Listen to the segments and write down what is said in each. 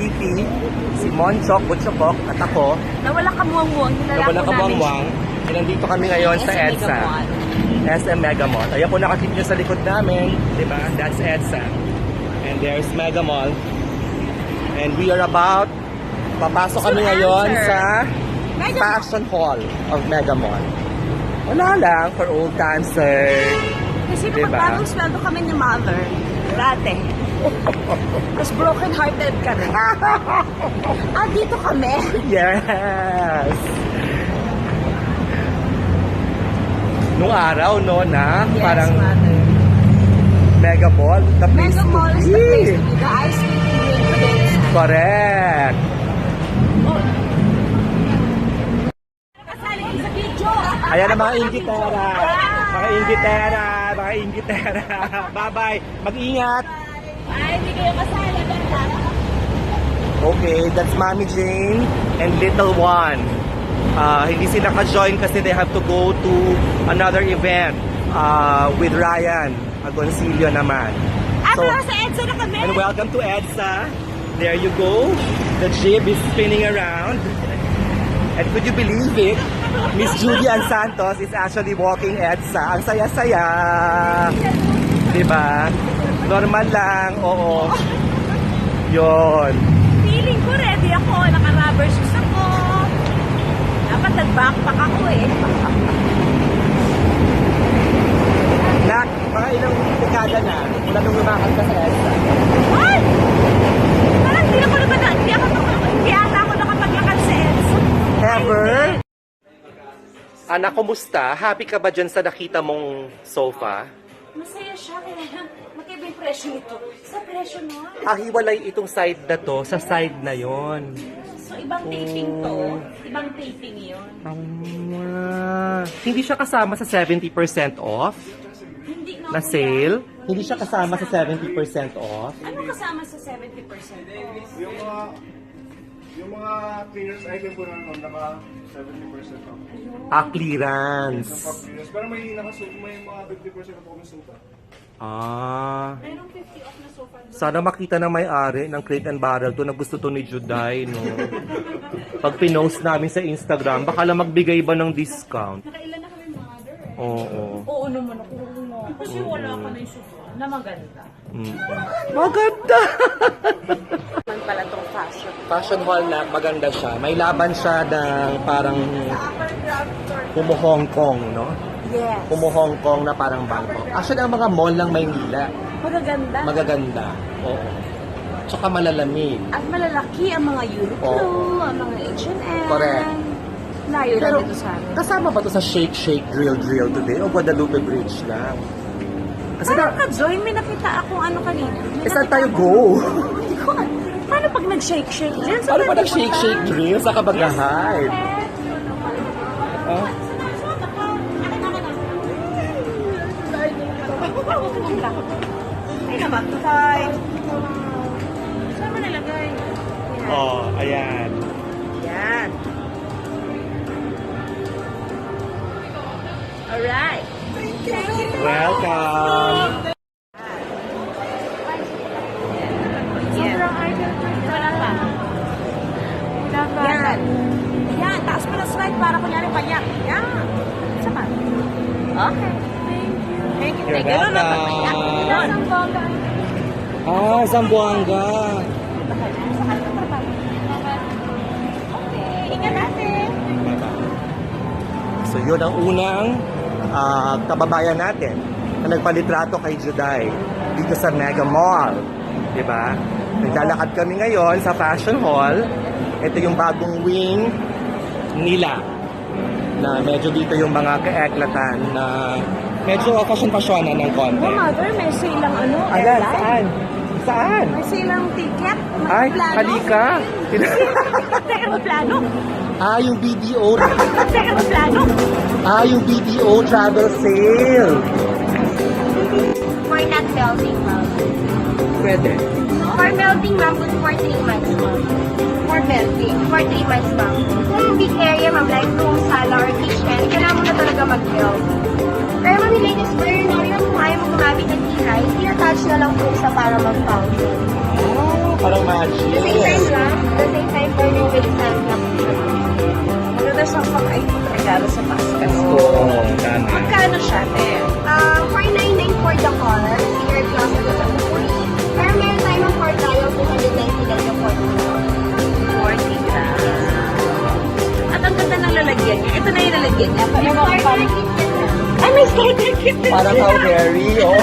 Kiki, si Monchok, Butchokok, at ako, Na wala kamuang-muang. na wala kabangwang. And nandito kami ngayon sa EDSA. SM Mega Mall. Ayan po nakakita nyo sa likod namin. Di ba? That's EDSA. And there's Mega Mall. And we are about, papasok kami ngayon sa Mega Fashion Hall of Mega Mall. Wala lang, for old times, sir. Kasi Diba? kapag bagong sweldo kami ni mother, dati. Tapos broken hearted ka rin. ah, dito kami. Yes! Nung araw, no, na Yes, parang mother. Mega Mall, the place Mega Mall is the place to be. The ice skating rink days. Correct. Ayan ang mga ingitera. Mga ingitera, mga ingitera. Bye-bye. Mag-ingat. Ay, hindi kayo kasali. Ganda. Okay, that's Mommy Jane and little one. Uh, hindi sila ka-join kasi they have to go to another event uh, with Ryan Agoncillo naman. Ah, So, sa EDSA na kami. and welcome to EDSA. There you go. The jib is spinning around. And could you believe it? Miss Julian Santos is actually walking EDSA. Ang saya-saya. Diba? Normal lang, oo. Yon. Feeling ko ready ako. Naka-rubber shoes ako. Dapat nag-backpack ako eh. Nak, mga ilang dekada na mula nung lumakad ka sa EDSA. Ay! Parang hindi ako naman, hindi ako, hindi ata ako nakapaglakad sa EDSA. Ever? Anak, kumusta? Happy ka ba dyan sa nakita mong sofa? Masaya siya, kaya lang, presyo nito. Sa presyo no? Ah, hiwalay itong side na to sa side na yon. So, ibang taping to, ibang taping yun. Ah, hindi siya kasama sa 70% off Hindi nga na kuya. sale? Hindi siya kasama sa 70% off? Ano kasama sa 70% off? Yung mga yung mga cleaners item po naman naka 70% off. Ah, clearance. pag cleaners. Pero may nakasuot may mga 50% na po kami suka. Ah, Merong 50 off na sofa doon. sana makita ng may-ari ng Crate and Barrel to na gusto to ni Juday, no? Pag pinost namin sa Instagram, baka lang magbigay ba ng discount? Nakailan na kami mother eh. Oo. Oo naman ako. no. Kasi wala ka na yung sofa na maganda. Mm. Maganda! Man pala tong fashion. Fashion hall na maganda siya. May laban siya ng parang kumu Hong Kong, no? Yes. Kumu Hong Kong na parang Bangkok. Actually, ang mga mall ng Maynila, Magaganda. magaganda. Oo. Tsaka malalamig. At malalaki ang mga Uniqlo, ang mga H&M. Correct. Layo Pero, na dito sa amin. kasama ba to sa Shake Shake Drill Drill today o Guadalupe Bridge lang? Kasi Parang na, ka, Joy, may nakita akong ano kanina. May eh, saan nakita tayo akong- go? Hindi ko alam. Paano pag nag-shake-shake dyan? Saan Ano pa tayo nag-shake pupunta? shake drill sa kabagahan? Ah? Ay naman, tutay. Saan mo nalagay? Yan. Oh, ayan. Yan. Alright. Welcome! Yan. Wala pa. Wala pa. Yan. Yan. Taas mo na slide para kunyari payak. Yan. Pa. Okay. Thank you. You're Thank you. Ganun na welcome. Ah, Zamboanga. Okay. Ingat natin. So yun ang unang ah, kababayan natin na nagpalitrato kay Juday dito sa Mega Mall. Di ba? Naglalakad kami ngayon sa Fashion Hall. Ito yung bagong wing nila na medyo dito yung mga kaeklatan na medyo fashion-fashionan ng konti. Oh, mother, may silang ano, Ayan, airline. saan? Saan? May silang ticket. May Ay, plano. halika. Sa aeroplano. ah, yung BDO. Sa aeroplano. Ah, yung BDO travel sale. For not melting, ma'am. Pwede. For melting, ma'am, good for 3 months, ma'am. For melting, for 3 months, ma'am. Kung big area, ma'am, like room, sala, or kitchen, kailangan mo na talaga mag-melt. Pero yung latest version, no, yung kung ayaw mo gumamit ng guys, i-attach na lang po sa para mag-fountain. Ah, parang magic. The same time lang. The same time po yung wait time lang. Maganda siyang pang-regalo sa Pasko. Oo, oh, tama. Parang how Harry, oh.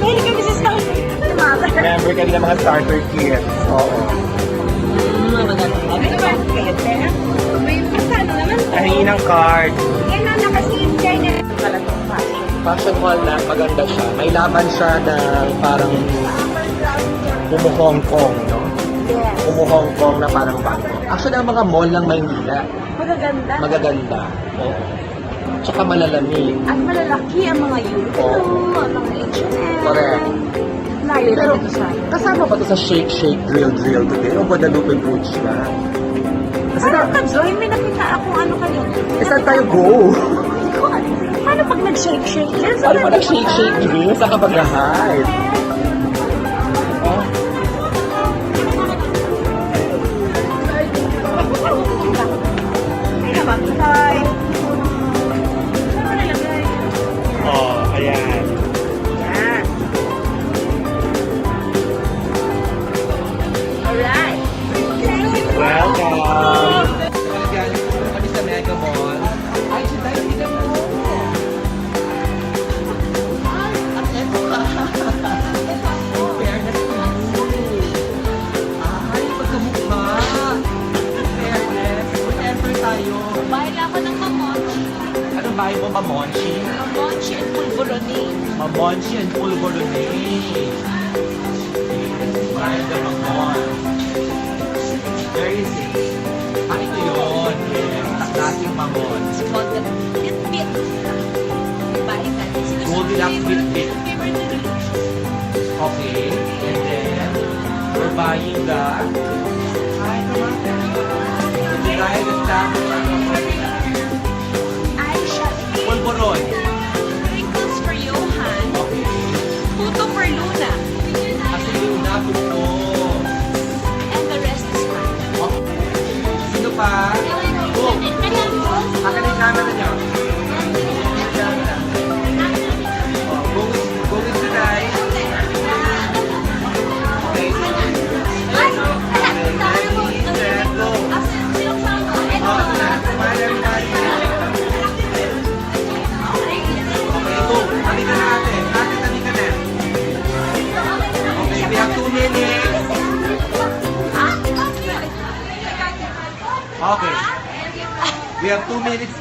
Meron kami sa starter kit ni Mother. Member kami ng mga starter kits. Oo. Maganda. Ano ba? Kaya, te? May magkano naman ng card. Yan na, nakasave kayo na. Pala tong fashion. Fashion hall na maganda siya. May laban siya na parang Kumu-Hong Kong, no? Yes. Kumu-Hong Kong na parang bago. Actually, ang mga mall ng Maynila, Magaganda. magaganda. Oo. Tsaka malalamig. At malalaki ang mga unit. Oo. Ito, ang mga H&M. Correct. Layo Pero, na dito sa akin. kasama ba ito sa Shake Shake Drill Drill today? O Guadalupe Butch na? Kasi Parang na, ka-join, may nakita akong ano kayo. eh, saan tayo go? Paano pag nag-shake-shake? Ano ba nag-shake shake drill? Saan Bahay ng Mamon. Very safe. Ah, ito yun. Yes. Dating Mamon. The. Goldilocks Fitbit. Okay. And then, we're buying the... Ay, naman. Dahil sa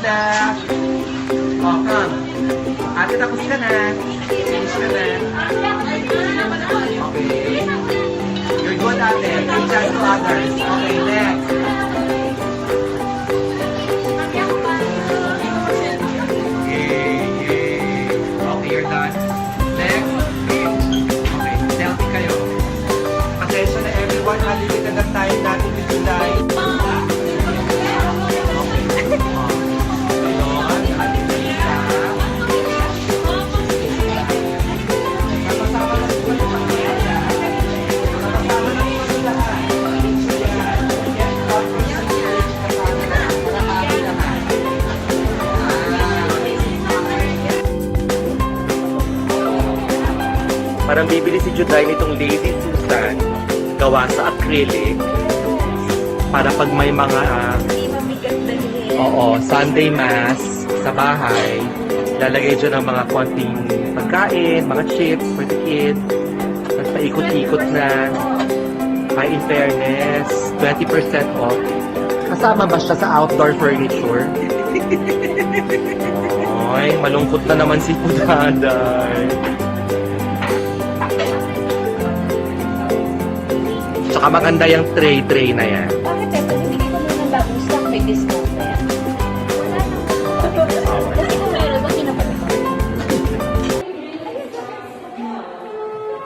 left. Oh, come. Ate, tapos ka na. Finish ka na. Okay. You're good, ate. Chance to others. Okay, next. Parang bibili si Juday nitong Lady Susan gawa sa acrylic para pag may mga. Oo, Sunday Mass sa bahay. Lalagay dyan ng mga konting pagkain, mga chips for the kids. Tapos paikot-ikot na. Ay, in fairness, 20% off. Kasama ba siya sa outdoor furniture? Ay, malungkot na naman si Pudaday. Tsaka maganda yung tray-tray na yan. Bakit eh? Pag hindi ko muna bagong stock, may discount na yan. Kasi kung meron, ba't kinapalik ko?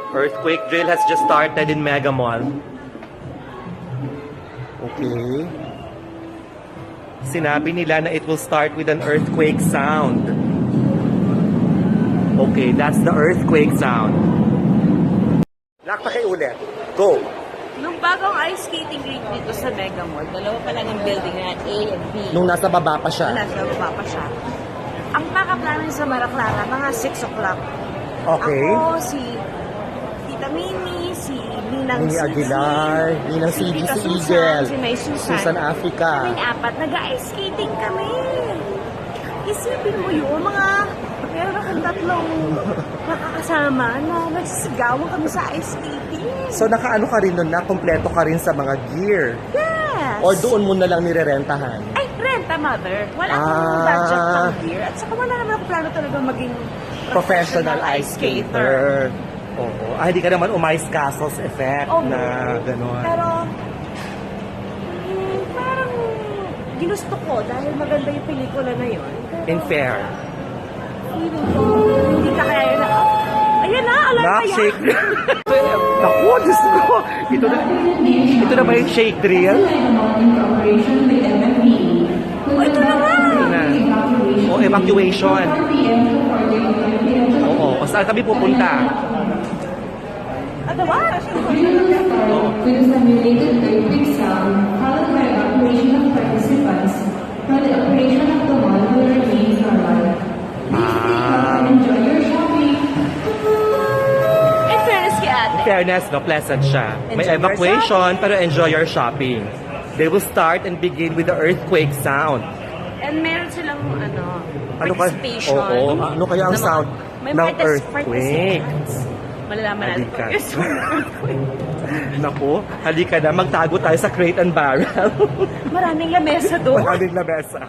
Earthquake drill has just started in Mega Mall. Okay. Sinabi nila na it will start with an earthquake sound. Okay, that's the earthquake sound. Lakta kayo ulit. Go. Nung bagong ice skating rink dito sa Mega Mall, dalawa pa lang ang building na A and B. Nung nasa baba pa siya. Nasa baba pa siya. nakaplano sa Maraclara, mga 6 o'clock. Okay. Ako, si Tita Mimi, si Ninang Sisi, Aguilar, Ninang si Tita si Eagle, si May Susan. Susan Africa. Kaming apat, nag-ice skating kami. Isipin mo yun, mga akong tatlong nakakasama na nagsisigawan kami sa ice skating. So nakaano ka rin nun na, kompleto ka rin sa mga gear. Yes! Or doon mo na lang nirerentahan? Ay, renta mother. Wala akong Ah. budget pang gear. At saka wala naman akong plano talaga maging Professional ice skater. Oo. Ah, hindi ka naman umice castles effect Oo. na gano'n. Pero, mm, parang ginusto ko dahil maganda yung pelikula na yun. In fair. Hindi ka kaya na, ayan na, alam Na, kaya. shake. Naku, Diyos ko. Ito na, ito na ba yung shake drill? Oh, ito na nga. Ito na. O, evacuation. Oo. O, saan kami pupunta? Ano ba? Oo. with a simulated earthquake sound, followed by evacuation of participants, the operation of the mall will remain normal. Please stay calm and enjoy your shopping. In fairness kay ate. fairness, no, pleasant siya. May Enjoy your evacuation, pero enjoy your shopping. They will start and begin with the earthquake sound. And meron silang ano, Ano ka- participation. Oo, ano kaya ang ng mga- sound may ng partic- earthquake? participants. Malalaman natin Halika. kung yes or earthquake. Naku, halika na, magtago tayo sa crate and barrel. Maraming lamesa doon. Maraming labesa.